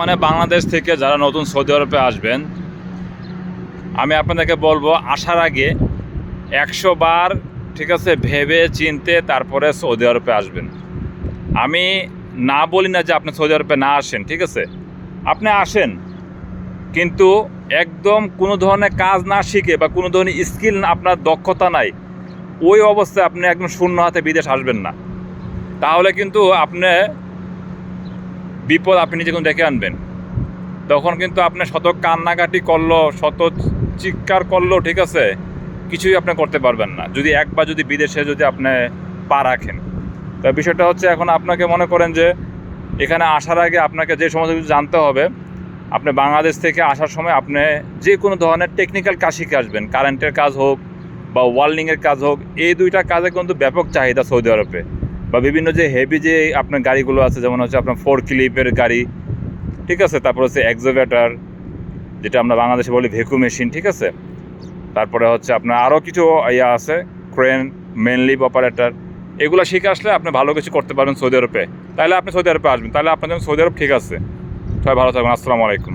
বর্তমানে বাংলাদেশ থেকে যারা নতুন সৌদি আরবে আসবেন, আমি আপনাদেরকে বলব আসার আগে একশো বার, ঠিক আছে, ভেবে চিনতে তারপরে সৌদি আরবে আসবেন। আমি না বলি না যে আপনি সৌদি আরবে না আসেন, ঠিক আছে? আপনি আসেন, কিন্তু একদম কোনো ধরনের কাজ না শিখে বা কোনো ধরনের স্কিল আপনার দক্ষতা নাই, ওই অবস্থায় আপনি একদম শূন্য হাতে বিদেশ আসবেন না। তাহলে কিন্তু আপনি বিপদ আপনি নিজে ডেকে আনবেন। তখন কিন্তু আপনি শত কান্নাকাটি করল, শত চিৎকার করল, ঠিক আছে? কিছুই আপনি করতে পারবেন না। যদি একবার যদি বিদেশে যদি আপনি পা রাখেন। তো বিষয়টা হচ্ছে এখন আপনাকে মনে করেন যে, এখানে আসার আগে আপনাকে যে সমস্ত কিছু জানতে হবে, আপনি বাংলাদেশ থেকে আসার সময় আপনি যে কোনো ধরনের টেকনিক্যাল কাজ শিখে আসবেন। কারেন্টের কাজ হোক বা ওয়ার্ল্ডিংয়ের কাজ হোক, এই দুইটা কাজে কিন্তু ব্যাপক চাহিদা সৌদি আরবে। বা বিভিন্ন যে হেভি যে আপনার গাড়িগুলো আছে, যেমন হচ্ছে আপনার ফোর ক্লিপের গাড়ি, ঠিক আছে? তারপর হচ্ছে এক্সোভেটার যেটা আমরা বাংলাদেশে বলি ভেকু মেশিন ঠিক আছে? তারপরে হচ্ছে আপনার আরও কিছু ইয়া আছে ক্রেন মেনলিভ অপারেটর এগুলো শিখে আসলে আপনি ভালো কিছু করতে পারবেন সৌদি আরবে। তাহলে আপনি সৌদি আরবে আসবেন তাহলে আপনার জন্য সৌদি আরব ঠিক আছে। সবাই ভালো থাকবেন, আসসালামু আলাইকুম।